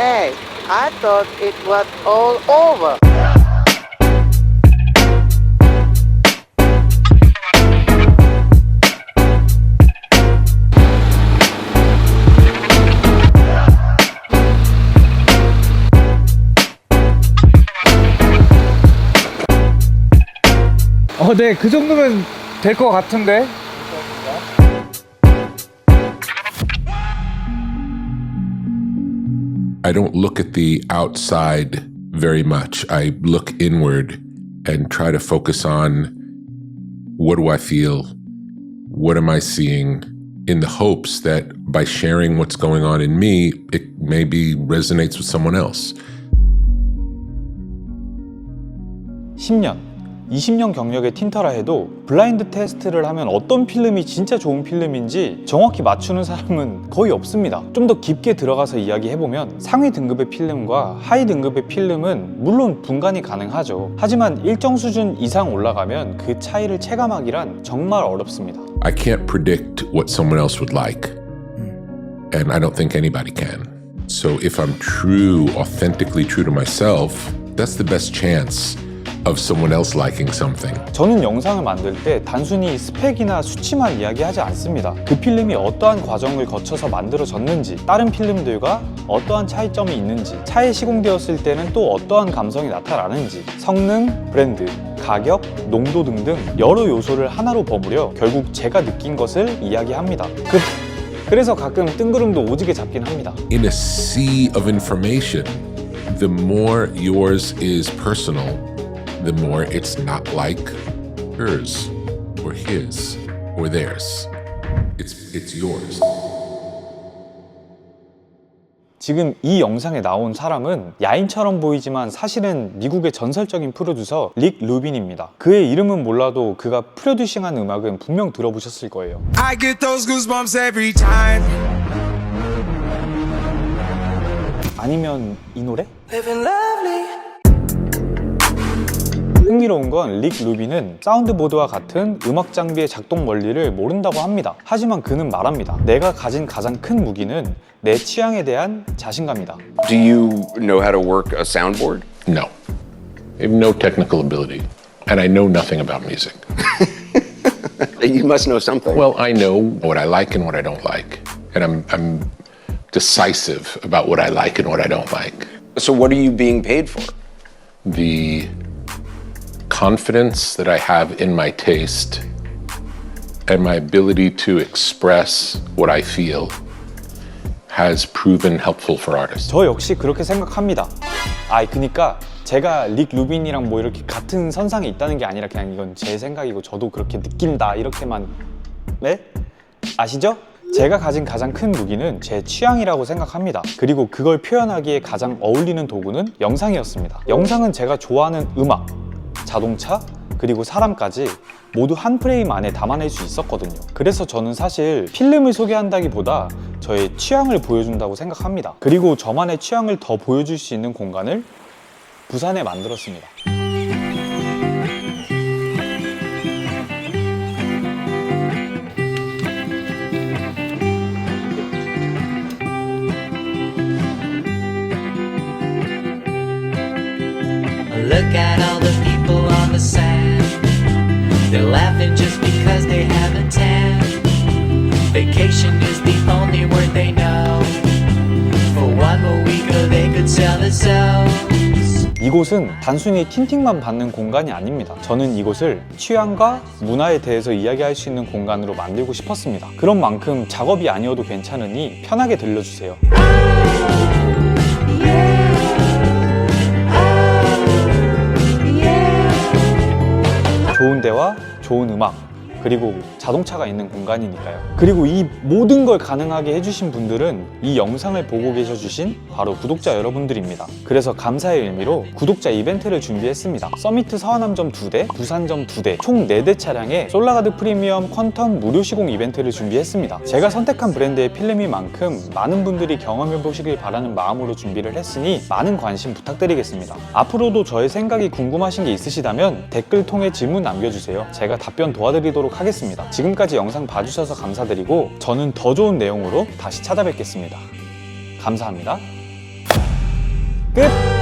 Hey, I thought it was all over. 어, 네, 그 정도면 될 것 같은데. I don't look at the outside very much. I look inward and try to focus on what do I feel? What am I seeing? In the hopes that by sharing what's going on in me, it maybe resonates with someone else. 10년, 20년 경력의 틴터라 해도 블라인드 테스트를 하면 어떤 필름이 진짜 좋은 필름인지 정확히 맞추는 사람은 거의 없습니다. 좀 더 깊게 들어가서 이야기해보면 상위 등급의 필름과 하위 등급의 필름은 물론 분간이 가능하죠. 하지만 일정 수준 이상 올라가면 그 차이를 체감하기란 정말 어렵습니다. I can't predict what someone else would like. And I don't think anybody can. So if I'm true, authentically true to myself, that's the best chance of someone else liking something. 저는 영상을 만들 때 단순히 스펙이나 수치만 이야기하지 않습니다. 그 필름이 어떠한 과정을 거쳐서 만들어졌는지, 다른 필름들과 어떠한 차이점이 있는지, 차에 시공되었을 때는 또 어떠한 감성이 나타나는지, 성능, 브랜드, 가격, 농도 등등 여러 요소를 하나로 버무려 결국 제가 느낀 것을 이야기합니다. 그, 그래서 가끔 뜬구름도 오지게 잡긴 합니다. In a sea of information, the more yours is personal, the more it's not like hers or his or theirs. It's it's yours. 지금 이 영상에 나온 사람은 야인처럼 보이지만 사실은 미국의 전설적인 프로듀서 릭 루빈입니다. 그의 이름은 몰라도 그가 프로듀싱한 음악은 분명 들어보셨을 거예요. I get those goosebumps every time. 아니면 이 노래? 흥미로운 건 릭 루빈은 사운드보드와 같은 음악 장비의 작동 원리를 모른다고 합니다. 하지만 그는 말합니다. 내가 가진 가장 큰 무기는 내 취향에 대한 자신감이다. Do you know how to work a soundboard? No. I have no technical ability. And I know nothing about music. You must know something. Well, I know what I like and what I don't like. And I'm I'm decisive about what I like and what I don't like. so what are you being paid for? the confidence that I have in my taste and my ability to express what I feel has proven helpful for artists. 저 역시 그렇게 생각합니다. 아, 그니까 제가 릭 루빈이랑 뭐 이렇게 같은 선상에 있다는 게 아니라 그냥 이건 제 생각이고 저도 그렇게 느낀다 이렇게만 네? 아시죠? 제가 가진 가장 큰 무기는 제 취향이라고 생각합니다. 그리고 그걸 표현하기에 가장 어울리는 도구는 영상이었습니다. 영상은 제가 좋아하는 음악, 자동차, 그리고 사람까지 모두 한 프레임 안에 담아낼 수 있었거든요. 그래서 저는 사실 필름을 소개한다기보다 저의 취향을 보여준다고 생각합니다. 그리고 저만의 취향을 더 보여줄 수 있는 공간을 부산에 만들었습니다. 이곳은 단순히 틴팅만 받는 공간이 아닙니다. 저는 이곳을 취향과 문화에 대해서 이야기할 수 있는 공간으로 만들고 싶었습니다. 그런 만큼 작업이 아니어도 괜찮으니 편하게 들려주세요. 좋은 대화, 좋은 음악, 그리고 자동차가 있는 공간이니까요. 그리고 이 모든 걸 가능하게 해주신 분들은 이 영상을 보고 계셔 주신 바로 구독자 여러분들입니다. 그래서 감사의 의미로 구독자 이벤트를 준비했습니다. 서미트 서하남점 2대, 부산점 2대, 총 4대 차량에 솔라가드 프리미엄 퀀텀 무료 시공 이벤트를 준비했습니다. 제가 선택한 브랜드의 필름인 만큼 많은 분들이 경험해 보시길 바라는 마음으로 준비를 했으니 많은 관심 부탁드리겠습니다. 앞으로도 저의 생각이 궁금하신 게 있으시다면 댓글 통해 질문 남겨주세요. 제가 답변 도와 드리도록 하겠습니다. 지금까지 영상 봐주셔서 감사드리고 저는 더 좋은 내용으로 다시 찾아뵙겠습니다. 감사합니다. 끝!